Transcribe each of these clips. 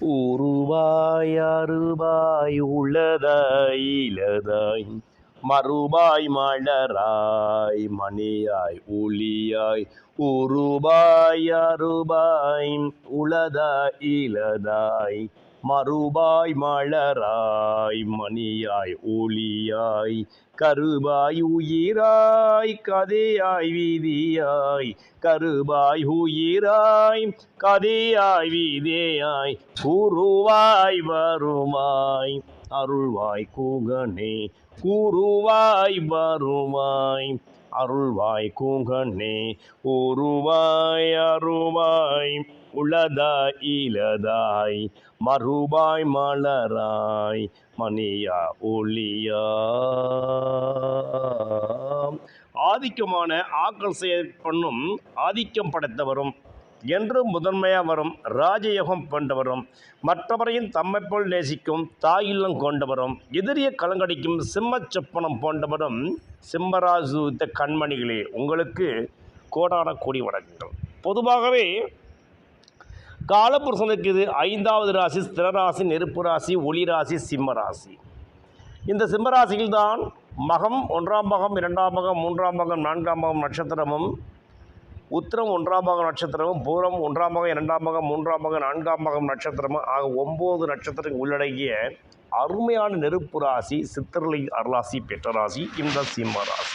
உருவாய் அருவாய் உளதாய் இலதாய் மறுபாய் மலராய் மணியாய் ஒளியாய் உருவாய் அருபாய் உளதாய் இலதாய் மறுபாய் மலராய் மணியாய் ஒளியாய் கருபாய் உயிராய் கதையாய் வீதியாய் கருபாய் உயிராய் கதையாய் வீதியாய் குருவாய் வருமாய் அருள்வாய் கூகனே குருவாய் வருமாய் அருள்வாய் கூங்கண்ணே உருவாய் அருவாய் உளதாய் இலதாய் மறுபாய் மலராய் மணியா ஒளியா. ஆதிக்கமான ஆக்கல் செயல் பண்ணும் ஆதிக்கம் படைத்தவரும் என்று முதன்மையாக வரும் ராஜயோகம் கொண்டவரும் மற்றவரையும் தம்மை போல் நேசிக்கும் தாயில்லம் கொண்டவரும் எதிரிய கலங்கடிக்கும் சிம்மச் சொப்பனம் போன்றவரும் சிம்மராசுத்த கண்மணிகளே உங்களுக்கு கோடான கோடி வணக்கங்கள். பொதுவாகவே காலபுருஷனுக்கு இது ஐந்தாவது ராசி ஸ்திரராசி நெருப்பு ராசி ஒளி ராசி சிம்ம ராசி. இந்த சிம்மராசியில்தான் மகம் ஒன்றாம் மகம் இரண்டாம் மகம் மூன்றாம் மகம் நான்காம் மகம் நட்சத்திரமும் உத்திரம் ஒன்றாம் பாகம் நட்சத்திரமும் பூரம் ஒன்றாம் மகம் இரண்டாம் மகம் மூன்றாம் மகம் நான்காம் மகம் நட்சத்திரமும் ஆக ஒம்பது நட்சத்திரம் உள்ளடங்கிய அருமையான நெருப்பு ராசி சித்திரலை அருளாசி பெற்ற ராசி இந்த சிம்ம ராசி.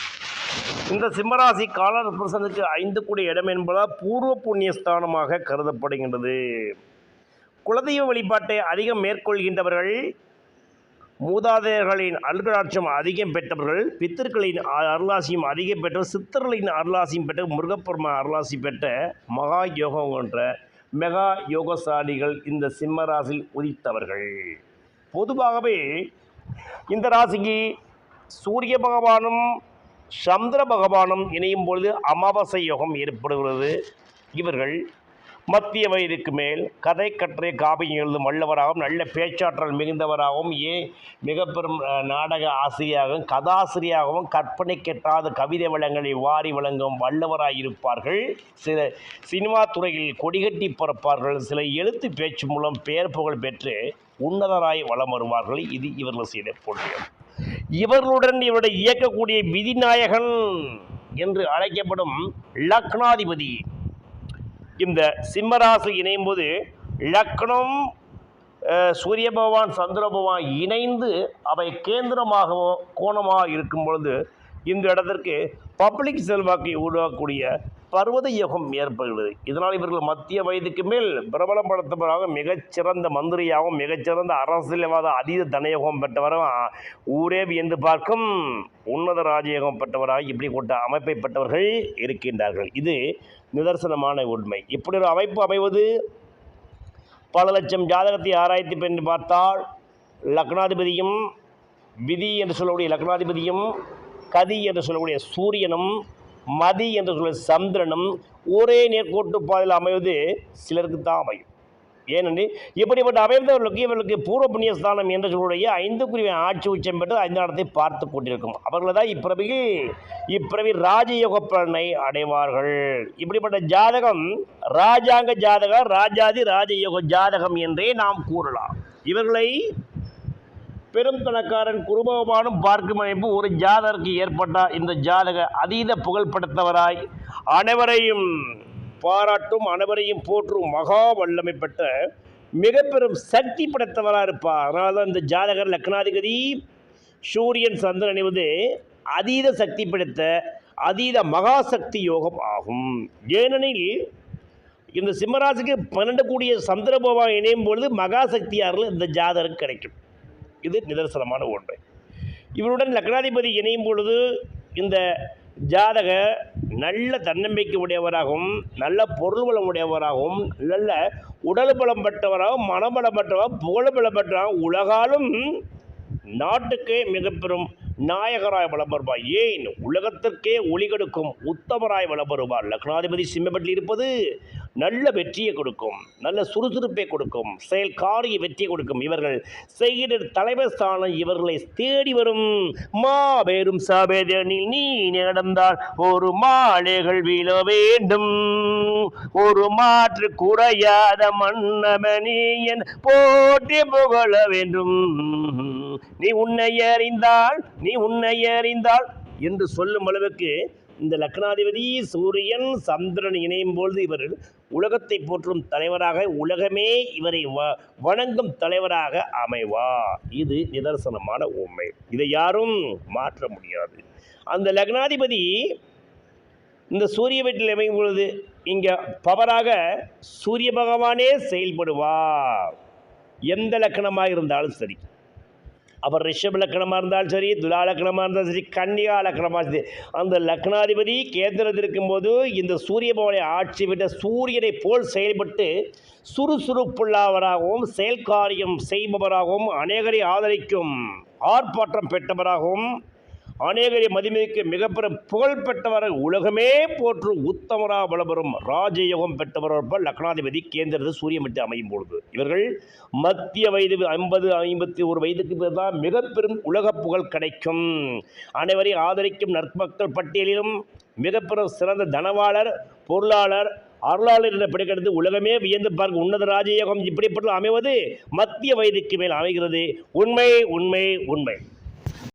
இந்த சிம்மராசி கால பிரசனத்துக்கு ஐந்து கூடிய இடம் என்பதால் பூர்வ புண்ணிய ஸ்தானமாக கருதப்படுகின்றது. குலதெய்வ வழிபாட்டை அதிகம் மேற்கொள்கின்றவர்கள் மூதாதையர்களின் அருளாட்சியம் அதிகம் பெற்றவர்கள் பித்தர்களின் அருளாசியும் அதிகம் பெற்ற சித்தர்களின் அருளாசியும் பெற்ற முருகப்பெருமா அருளாசி பெற்ற மகா யோகம் என்ற மெகா யோகசாலிகள் இந்த சிம்மராசியில் உதித்தவர்கள். பொதுவாகவே இந்த ராசிக்கு சூரிய பகவானும் சந்திர பகவானும் இணையும் பொழுது அமாவாசை யோகம் ஏற்படுகிறது. இவர்கள் மத்திய வயதுக்கு மேல் கதை கற்றை காவியம் எழுதும் வல்லவராகவும் நல்ல பேச்சாற்றல் மிகுந்தவராகவும் ஏ மிக பெரும் நாடக ஆசிரியராகவும் கதாசிரியராகவும் கற்பனை கெட்டாத கவிதை வளங்களை வாரி வழங்கும் வல்லவராக இருப்பார்கள் சில சினிமா துறையில் கொடிகட்டி பிறப்பார்கள். சில எழுத்து பேச்சு மூலம் பெயர் புகழ் பெற்று உன்னதராய் வலம் வருவார்கள். இது இவர்கள் செய்த புண்ணியம் இவர்களுடன் இவருடைய இயக்கக்கூடிய விதிநாயகன் என்று அழைக்கப்படும் லக்னாதிபதி இந்த சிம்மராசி இணையும் போது லக்னம் சூரிய பகவான் சந்திர பகவான் இணைந்து அவை கேந்திரமாகவும் கோணமாக இருக்கும் பொழுது இந்த இடத்திற்கு பப்ளிக் செல்வாக்கை உருவாக்கக்கூடிய பர்வத யோகம் ஏற்படுகிறது. இதனால் இவர்கள் மத்திய வயதுக்கு மேல் பிரபலம் மிகச்சிறந்த மந்திரியாகவும் மிகச்சிறந்த அரசியல்வாத அதீத தனயோகம் பெற்றவரும் ஊரே வியந்து பார்க்கும் உன்னத ராஜயோகம் பெற்றவராக இப்படி கூட்ட அமைப்பை பெற்றவர்கள் இருக்கின்றார்கள். இது நிதர்சனமான உண்மை. இப்படி ஒரு அமைப்பு அமைவது பல லட்சம் ஜாதகத்தை ஆராய்ச்சி பெண்ணு பார்த்தால் லக்னாதிபதியும் விதி என்று சொல்லக்கூடிய லக்னாதிபதியும் கதி என்று சொல்லக்கூடிய சூரியனும் மதி என்று சொல்லக்கூடிய சந்திரனும் ஒரே நேர்கோட்டு பாதையில் அமைவது சிலருக்கு தான் அமையும். ஏனென்று இப்படிப்பட்ட அமைந்தவர்களுக்கு இவர்களுக்கு பூர்வ புண்ணிய ஸ்தானம் என்று சொல்லக்கூடிய ஐந்து குருவின் ஆட்சி உச்சம் பெற்று ஐந்து இடத்தை பார்த்து கொண்டிருக்கும். அவர்களை தான் இப்பிறவியில் இப்பிறவி ராஜயோக பலனை அடைவார்கள். இப்படிப்பட்ட ஜாதகம் ராஜாங்க ஜாதகம் ராஜாதி ராஜயோக ஜாதகம் என்றே நாம் கூறலாம். இவர்களை பெரும் தனக்காரன் குருபகவானும் பார்க்கும் அமைப்பு ஒரு ஜாதகருக்கு ஏற்பட்டால் இந்த ஜாதக அதீத புகழ்படுத்தவராய் அனைவரையும் பாராட்டும் அனைவரையும் போற்றும் மகா வல்லமை பெற்ற மிக பெரும் சக்தி படைத்தவராக இருப்பார். அதனால தான் இந்த ஜாதகர் லக்னாதிபதி சூரியன் சந்திரன் அணிவது அதீத சக்தி படைத்த அதீத மகாசக்தி யோகம் ஆகும். ஏனெனில் இந்த சிம்மராசிக்கு பன்னெண்டு கூடிய சந்திரபோவா இணையும் பொழுது மகாசக்தி அருள் இந்த ஜாதகருக்கு கிடைக்கும். இது நிதர்சனமான ஒன்று. இவருடன் லக்னாதிபதி இணையும் பொழுது இந்த ஜாதக நல்ல தன்னம்பிக்கை உடையவராகவும் நல்ல பொருள் பலம் உடையவராகவும் நல்ல உடல் பலம் பெற்றவராகவும் மனபலம் பெற்றவராகவும் புகழ் பலம் பெற்றவராகவும் உலகாலும் நாட்டுக்கே மிக பெரும் நாயகராய் வலம் வருவார் ஏன்? உலகத்திற்கே ஒளி கொடுக்கும் உத்தமராய் வலம் வருவார் லக்னாதிபதி சிம்மப்பட்டில் இருப்பது நல்ல வெற்றியை கொடுக்கும் நல்ல சுறுசுறுப்பை கொடுக்கும் செயல் காரிய வெற்றியை கொடுக்கும். இவர்கள் செய்கிற தலைவர் ஸ்தானம் இவர்களை தேடி வரும் மாபெரும் சபேதனில் நீ நடந்தால் ஒரு மாலைகள் வீழ வேண்டும். ஒரு மாற்று குறையாத மன்னமணியன் போட்டி புகழ வேண்டும். நீ உன்னை அறிந்தால் நீ உன்னை அறிந்தால் என்று சொல்லும் அளவுக்கு இந்த லக்னாதிபதி சூரியன் சந்திரன் இணையும் பொழுது இவர் உலகத்தை போற்றும் தலைவராக உலகமே இவரை வ வணங்கும் தலைவராக அமைவார். இது நிதர்சனமான உண்மை. இதை யாரும் மாற்ற முடியாது. அந்த லக்னாதிபதி இந்த சூரிய வீட்டில் அமையும் பொழுது இங்கே பவராக சூரிய பகவானே செயல்படுவார். எந்த லக்கணமாக இருந்தாலும் சரி. அப்புறம் ரிஷப லக்கணமாக இருந்தாலும் சரி துலா லக்கணமாக இருந்தாலும் சரி கன்னிகா லக்கணமாக சரி. அந்த லக்னாதிபதி கேந்திரத்தில் இருக்கும்போது இந்த சூரிய பவனை ஆட்சி விட்ட சூரியனை போல் செயல்பட்டு சுறுசுறுப்புள்ளவராகவும் செயல்காரியம் செய்பவராகவும் அநேகரை ஆதரிக்கும் ஆர்ப்பாட்டம் பெற்றவராகவும் அநேகரை மதிமிக்க மிகப்பெரும் புகழ் பெற்றவர் உலகமே போற்று உத்தமரா வளபெறும் ராஜயோகம் பெற்றவர் லக்னாதிபதி கேந்திரத்தில் சூரியமிட்டு அமையும் பொழுது. இவர்கள் மத்திய வயது ஐம்பது ஐம்பத்தி ஒரு வயதுக்கு பிறகு தான் மிக பெரும் உலக புகழ் கிடைக்கும். அனைவரையும் ஆதரிக்கும் நற்பக்தர் பட்டியலிலும் மிகப்பெரும் சிறந்த தனவாளர் பொருளாளர் அருளாளர் என்ற பிடிக்கிறது உலகமே வியந்து பார்க்க உன்னத ராஜயோகம் இப்படிப்பட்ட அமைவது மத்திய வயதுக்கு மேல் அமைகிறது. உண்மை உண்மை உண்மை.